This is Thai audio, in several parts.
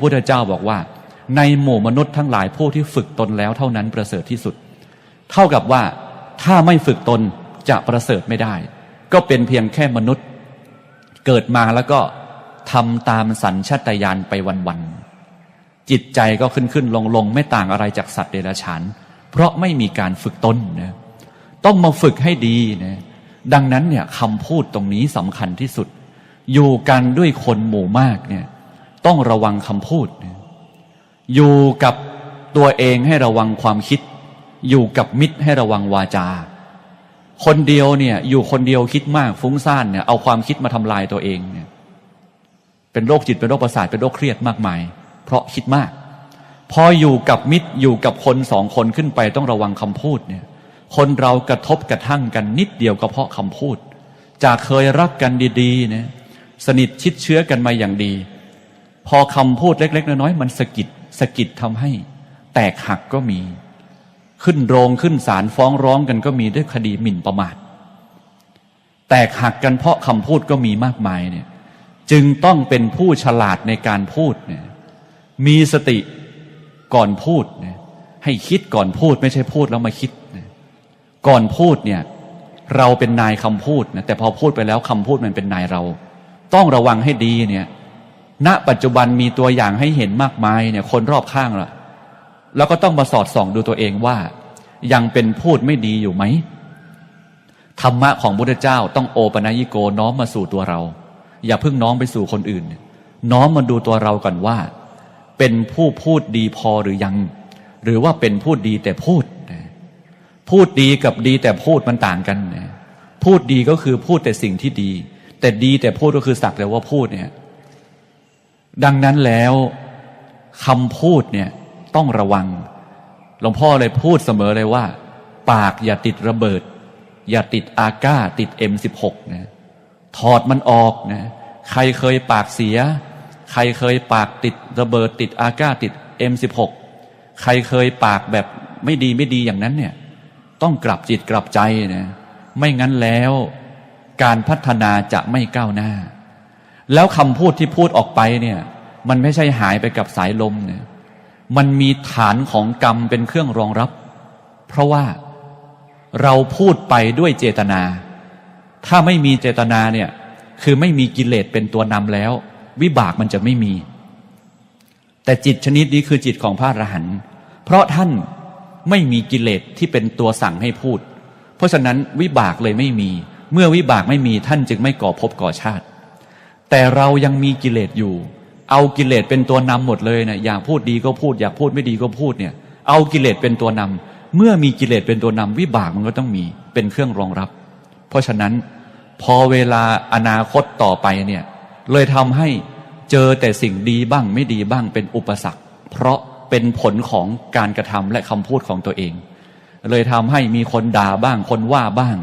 พุทธเจ้าบอกว่า ในหมู่มนุษย์ทั้งหลายผู้ที่ฝึกตนแล้วเท่านั้นประเสริฐที่สุด เท่ากับว่าถ้าไม่ฝึกตนจะประเสริฐไม่ได้ ก็เป็นเพียงแค่มนุษย์ เกิดมาแล้วก็ทำตามสัญชาตญาณไปวันๆจิตใจก็ขึ้นขึ้นลงลงไม่ต่างอะไรจากสัตว์เดรัจฉาน เพราะไม่มีการฝึกตนนะต้องมาฝึกให้ดีนะดังนั้นเนี่ยคำพูดตรงนี้สำคัญที่สุด อยู่กันด้วยคนหมู่มากเนี่ย ต้องระวังคำพูด อยู่กับตัวเองให้ระวังความคิด อยู่กับมิตรให้ระวังวาจา คนเดียวเนี่ย อยู่คนเดียวคิดมากฟุ้งซ่านเนี่ยเอาความคิดมาทำลายตัวเองเนี่ย เป็นโรคจิตเป็นโรคประสาทเป็นโรคเครียดมากมาย เพราะคิดมาก พออยู่กับมิตรอยู่กับคนสองคนขึ้นไปต้องระวังคำพูดเนี่ย คนเรากระทบกระทั่งกันนิดเดียวก็เพราะคำพูด จากเคยรักกันดีๆเนี่ยสนิทชิดเชื้อกันมาอย่างดี พอคำพูดเล็ก ๆ น้อยๆมันสะกิดสะกิดทำให้ แตกหักก็มี ขึ้นโรงขึ้นศาลฟ้องร้องกันก็มีด้วยคดีหมิ่นประมาทแตกหักกันเพราะคำพูดก็มีมากมายเนี่ย จึงต้องเป็นผู้ฉลาดในการพูดเนี่ย มีสติก่อนพูดเนี่ยให้คิดก่อนพูดไม่ใช่พูดแล้วมาคิดนะก่อนพูดเนี่ยเราเป็นนายคำพูดนะแต่พอพูดไปแล้วคำพูดมันเป็นนายเรา ต้องระวังให้ดีเนี่ย ณปัจจุบันมีตัวอย่างให้เห็นมากมายเนี่ยคนรอบข้างละแล้วก็ต้องมาสอดส่องดูตัวเองว่า ยังเป็นพูดไม่ดีอยู่ไหมธรรมะของพุทธเจ้าต้องโอปนัยิโกน้อมมาสู่ตัวเรา อย่าเพิ่งน้อมไปสู่คนอื่น น้อมมาดูตัวเราก่อนว่า เป็นผู้พูดดีพอหรือยัง หรือว่าเป็นพูดดีแต่พูด พูดดีกับดีแต่พูดมันต่างกันพูดดีก็คือพูดแต่สิ่งที่ดี แต่ดีแต่พูดก็คือสักแต่ว่าพูดเนี่ย ดังนั้นแล้วคำพูดเนี่ยต้องระวัง หลวงพ่อเลยพูดเสมอเลยว่า ปากอย่าติดระเบิด อย่าติดอาก้าติด M16 นะถอดมันออกนะใครเคยปากเสีย ใครเคยปากติดระเบิดติดอาก้าติด M16 ใครเคยปากแบบไม่ดีไม่ดีอย่างนั้นเนี่ยต้องกลับจิตกลับใจนะไม่งั้นแล้ว การพัฒนาจะไม่ก้าวหน้า แล้วคำพูดที่พูดออกไปเนี่ย มันไม่ใช่หายไปกับสายลมเนี่ย มันมีฐานของกรรมเป็นเครื่องรองรับ เพราะว่าเราพูดไปด้วยเจตนา ถ้าไม่มีเจตนาเนี่ย คือไม่มีกิเลสเป็นตัวนำแล้ว วิบากมันจะไม่มี แต่จิตชนิดนี้คือจิตของพระอรหันต์เพราะท่านไม่มีกิเลสที่เป็นตัวสั่งให้พูด เพราะฉะนั้นวิบากเลยไม่มี เมื่อวิบากไม่มีท่านจึงไม่ก่อภพก่อชาติ แต่เรายังมีกิเลสอยู่ เอากิเลสเป็นตัวนำหมดเลยนะอยากพูดดีก็พูด อยากพูดไม่ดีก็พูดเนี่ย เอากิเลสเป็นตัวนำเมื่อมีกิเลสเป็นตัวนำวิบากมันก็ต้องมีเป็นเครื่องรองรับ เพราะฉะนั้นพอเวลาอนาคตต่อไปเนี่ยเลยทำให้เจอแต่สิ่งดีบ้างไม่ดีบ้างเป็นอุปสรรค เพราะเป็นผลของการกระทำและคำพูดของตัวเอง เลยทำให้มีคนด่าบ้าง คนว่าบ้าง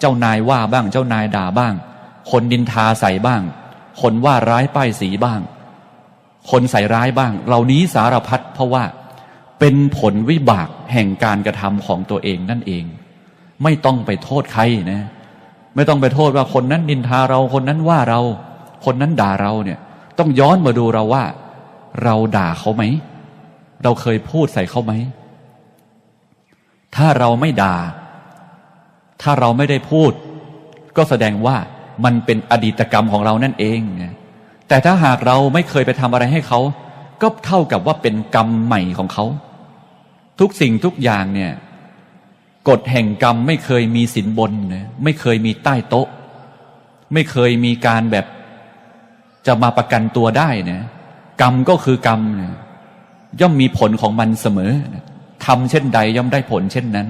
เจ้านายว่าบ้าง เจ้านายด่าบ้าง คนดินทาใส่บ้าง คนว่าร้ายป้ายสีบ้าง คนใส่ร้ายบ้าง เหล่านี้สารพัดเพราะว่าเป็นผลวิบากแห่งการกระทำของตัวเองนั่นเอง ไม่ต้องไปโทษใครนะ ไม่ต้องไปโทษว่าคนนั้นนินทาเราคนนั้นว่าเรา คนนั้นด่าเราเนี่ย ต้องย้อนมาดูเราว่า เราด่าเขาไหม เราเคยพูดใส่เขาไหม ถ้าเราไม่ด่า ถ้าเราไม่ได้พูด ก็แสดงว่า มันเป็นอดีตกรรมของเรานั่นเอง แต่ถ้าหากเราไม่เคยไปทำอะไรให้เขา ก็เท่ากับว่าเป็นกรรมใหม่ของเขา ทุกสิ่งทุกอย่างเนี่ยกฎแห่งกรรมไม่เคยมีสินบนนะไม่เคยมีใต้โต๊ะ ไม่เคยมีการแบบ จะมาประกันตัวได้นะกรรมก็คือกรรมนะย่อมมีผลของมันเสมอทำเช่นใดย่อมได้ผลเช่นนั้น